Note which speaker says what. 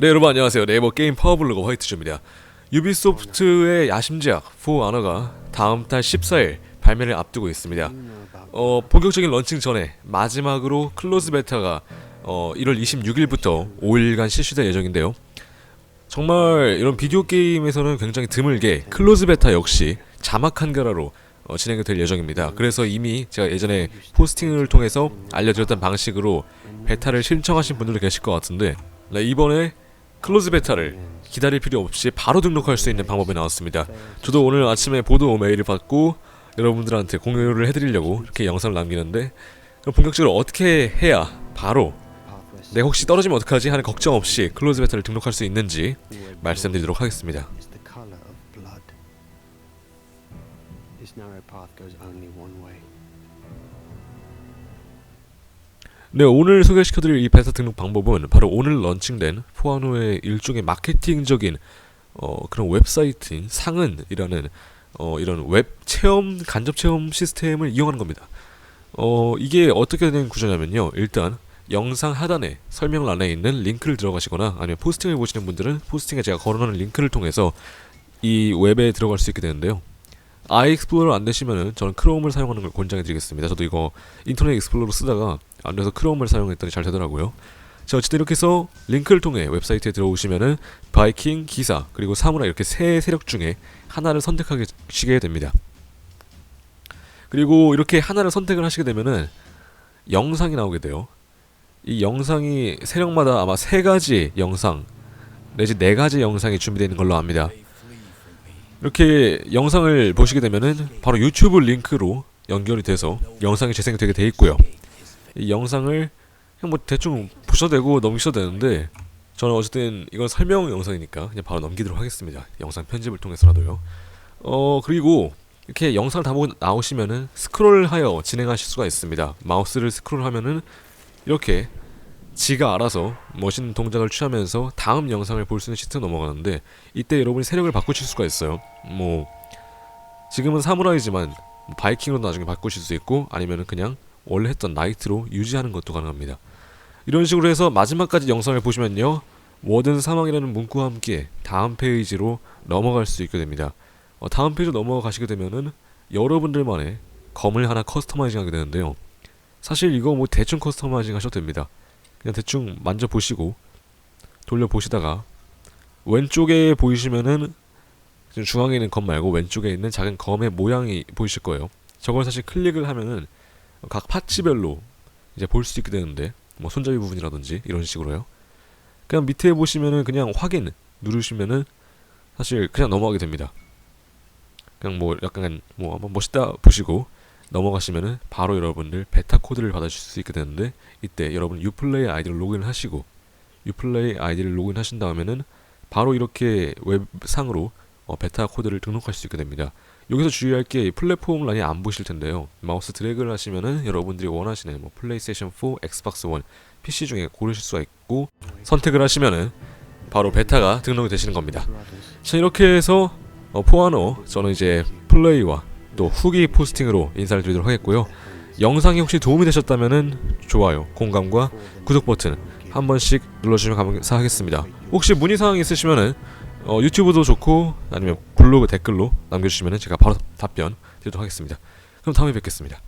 Speaker 1: 네 여러분 안녕하세요. 네이버 게임 파워블로거 화이트쇼입니다. 유비소프트의 야심작 포 아너가 다음 달 14일 발매를 앞두고 있습니다. 어, 본격적인 런칭 전에 마지막으로 클로즈 베타가 어, 1월 26일부터 5일간 실시될 예정인데요. 정말 이런 비디오 게임에서는 굉장히 드물게 클로즈 베타 역시 자막 한글화로 어, 진행이 될 예정입니다. 그래서 이미 제가 예전에 포스팅을 통해서 알려드렸던 방식으로 베타를 신청하신 분들도 계실 것 같은데 네, 이번에 클로즈 베타를 기다릴 필요 없이 바로 등록할 수 있는 방법이 나왔습니다. 저도 오늘 아침에 보도 메일을 받고 여러분들한테 공유를 해드리려고 이렇게 영상을 남기는데 본격적으로 어떻게 해야 바로 내 혹시 떨어지면 어떡하지 하는 걱정 없이 클로즈 베타를 등록할 수 있는지 말씀드리도록 하겠습니다.
Speaker 2: This narrow path goes only one way.
Speaker 1: 네, 오늘 소개시켜드릴 이 베타 등록 방법은 바로 오늘 런칭된 포아노의 일종의 마케팅적인 어, 그런 웹사이트인 상은이라는 어, 이런 웹 체험 간접 체험 시스템을 이용하는 겁니다. 어, 이게 어떻게 된 구조냐면요. 일단 영상 하단에 설명란에 있는 링크를 들어가시거나 아니면 포스팅을 보시는 분들은 포스팅에 제가 걸어놓은 링크를 통해서 이 웹에 들어갈 수 있게 되는데요. 아이 익스플로러 안 되시면은 저는 크롬을 사용하는 걸 권장해 드리겠습니다. 저도 이거 인터넷 익스플로러 쓰다가 안 돼서 크롬을 사용했더니 잘 되더라고요. 자, 어쨌든 이렇게 해서 링크를 통해 웹사이트에 들어오시면은 바이킹, 기사, 그리고 사무라 이렇게 세 세력 중에 하나를 선택하시게 됩니다. 그리고 이렇게 하나를 선택을 하시게 되면은 영상이 나오게 돼요. 이 영상이 세력마다 아마 세 가지 영상 내지 네 가지 영상이 준비되어 있는 걸로 압니다. 이렇게 영상을 보시게 되면은 바로 유튜브 링크로 연결이 돼서 영상이 재생이 되게 돼 있고요. 이 영상을 그냥 뭐 대충 보셔도 되고 넘기셔도 되는데 저는 어쨌든 이건 설명 영상이니까 그냥 바로 넘기도록 하겠습니다. 영상 편집을 통해서라도요. 어 그리고 이렇게 영상을 다 보고 나오시면은 스크롤하여 진행하실 수가 있습니다. 마우스를 스크롤하면은 이렇게 지가 알아서 멋있는 동작을 취하면서 다음 영상을 볼 수 있는 시스템 넘어가는데 이때 여러분이 세력을 바꾸실 수가 있어요. 뭐 지금은 사무라이지만 뭐 바이킹으로 나중에 바꾸실 수 있고 아니면은 그냥 원래 했던 나이트로 유지하는 것도 가능합니다. 이런 식으로 해서 마지막까지 영상을 보시면요. 워든 사망이라는 문구와 함께 다음 페이지로 넘어갈 수 있게 됩니다. 어, 다음 페이지로 넘어가시게 되면은 여러분들만의 검을 하나 커스터마이징 하게 되는데요. 사실 이거 뭐 대충 커스터마이징 하셔도 됩니다. 그냥 대충 만져보시고 돌려보시다가 왼쪽에 보이시면은 지금 중앙에 있는 검 말고 왼쪽에 있는 작은 검의 모양이 보이실 거예요. 저걸 사실 클릭을 하면은 각 파츠별로 이제 볼 수 있게 되는데 뭐 손잡이 부분이라든지 이런 식으로요. 그냥 밑에 보시면은 그냥 확인 누르시면은 사실 그냥 넘어가게 됩니다. 그냥 뭐 약간 뭐 한번 멋있다 보시고 넘어가시면은 바로 여러분들 베타 코드를 받으실 수 있게 되는데 이때 여러분 유플레이 아이디를 로그인 하시고 유플레이 아이디를 로그인 하신 다음에는 바로 이렇게 웹상으로 어, 베타 코드를 등록할 수 있게 됩니다. 여기서 주의할 게 플랫폼 란이 안 보실 텐데요. 마우스 드래그를 하시면은 여러분들이 원하시는 뭐 플레이스테이션 4, 엑스박스 1, PC 중에 고르실 수가 있고 선택을 하시면은 바로 베타가 등록이 되시는 겁니다. 자 이렇게 해서 어, 포아노 저는 이제 플레이와 또 후기 포스팅으로 인사를 드리도록 하겠고요. 영상이 혹시 도움이 되셨다면은 좋아요, 공감과 구독 버튼 한 번씩 눌러주시면 감사하겠습니다. 혹시 문의 사항 있으시면은 어, 유튜브도 좋고 아니면 블로그 댓글로 남겨주시면은 제가 바로 답변 드리도록 하겠습니다. 그럼 다음에 뵙겠습니다.